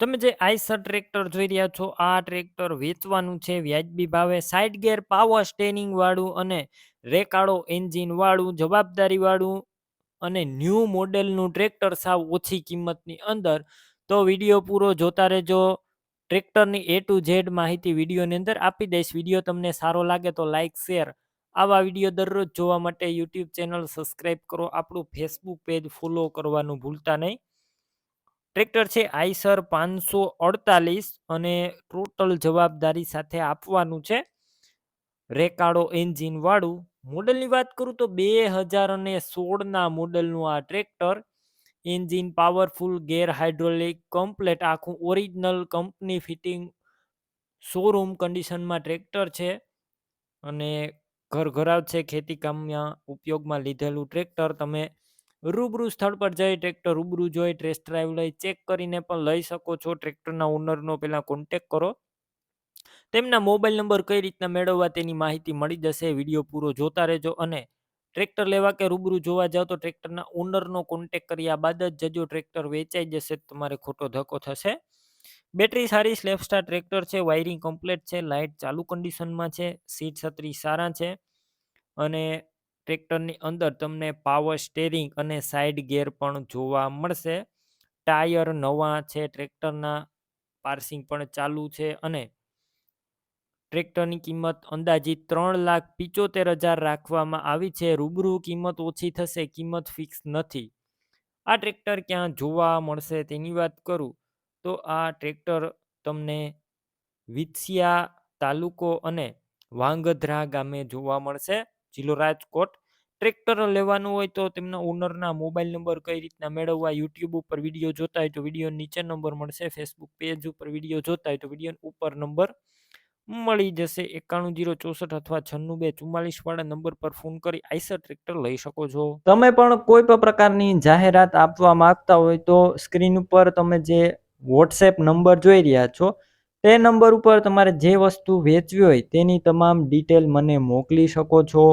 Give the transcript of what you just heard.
તમે જે Eicher tractor જોઈ રહ્યા છો, આ ટ્રેક્ટર વેચવાનું છે વ્યાજબી ભાવે. સાઇડ ગેર પાવર સ્ટેનિંગ વાળું અને રેકાળો એન્જિન વાળું, જવાબદારી વાળું અને ન્યૂ મોડેલનું ટ્રેક્ટર સાવ ઓછી કિંમતની અંદર. તો વીડિયો પૂરો જોતા રહેજો. ટ્રેક્ટરની એ ટુ ઝેડ માહિતી વિડીયોની અંદર આપી દઈશ. વીડિયો તમને સારો લાગે તો લાઇક શેર આવા વીડિયો દરરોજ જોવા માટે યુટ્યુબ ચેનલ સબસ્ક્રાઈબ કરો. આપણું ફેસબુક પેજ ફોલો કરવાનું ભૂલતા નહીં. ટ્રેક્ટર છે, આઈસર પાંચસો અડતાલીસ અને ટોટલ જવાબદારી સાથે આપવાનું છે. રેકાડો એન્જિનવાળું મોડલની વાત કરું તો બે હજાર અને સોળના મોડલનું આ tractor. Engine powerful, gear hydraulic, complete આખું ઓરિજિનલ કંપની ફિટિંગ શોરૂમ કન્ડિશનમાં ટ્રેક્ટર છે. અને ઘર ઘરાવ છે, ખેતી કામમાં ઉપયોગમાં લીધેલું ટ્રેક્ટર. તમે રૂબરૂ સ્થળ પર જઈ ટ્રેક્ટર રૂબરૂ જોઈ ટેસ્ટ ડ્રાઈવ લઈ ચેક કરીને પણ લઈ શકો છો. ટ્રેક્ટરના ઓનરનો પહેલાં કોન્ટેક કરો. તેમના મોબાઈલ નંબર કઈ રીતના મેળવવા તેની માહિતી મળી જશે વીડિયો પૂરો જોતા રહેજો અને ટ્રેક્ટર લેવા કે રૂબરૂ જોવા જાઓ તો ટ્રેક્ટરના ઓનરનો કોન્ટેક કર્યા બાદ જ જજો ટ્રેક્ટર વેચાઈ જશે તમારે ખોટો ધક્કો થશે. બેટરી સારી સ્લેપસ્ટાર ટ્રેક્ટર છે વાયરિંગ કમ્પ્લીટ છે, લાઇટ ચાલુ કન્ડિશનમાં છે સીટ છત્રી સારા છે અને ટ્રેક્ટરની અંદર તમને પાવર સ્ટેરિંગ અને સાઇડ ગેર પણ જોવા મળશે. ટાયર નવા છે, ટ્રેક્ટરના પાર્સિંગ પણ ચાલુ છે અને ટ્રેક્ટરની કિંમત અંદાજિત ત્રણ લાખ પિચોતેર હજાર રાખવામાં આવી છે. રૂબરૂ કિંમત ઓછી થશે, કિંમત ફિક્સ નથી. આ ટ્રેક્ટર ક્યાં જોવા મળશે તેની વાત કરું તો આ ટ્રેક્ટર તમને વિત્સિયા તાલુકો અને વાંગધ્રા ગામે જોવા મળશે. જિલ્લો રાજકોટ. ટ્રેક્ટર લેવાનું હોય તો તેમના ઓનરના મોબાઈલ નંબર કઈ રીતના મેળવવા યુટ્યુબ ઉપર વીડિયો જોતા હોય તો વીડિયો નીચે નંબર મળશે ફેસબુક પેજ ઉપર વીડિયો જોતા હોય તો વીડિયો ઉપર નંબર મળી જશે. એકાણું જીરો ચોસઠ અથવા છન્નું બે ચુમ્માલીસ વાળા નંબર પર ફોન કરી આઈસર ટ્રેક્ટર લઈ શકો છો. તમે પણ કોઈ પણ પ્રકારની જાહેરાત આપવા માંગતા હોય તો સ્ક્રીન ઉપર તમે જે વોટ્સએપ નંબર જોઈ રહ્યા છો, તે નંબર ઉપર તમારે જે વસ્તુ વેચવી હોય તેની તમામ ડિટેલ મને મોકલી શકો છો.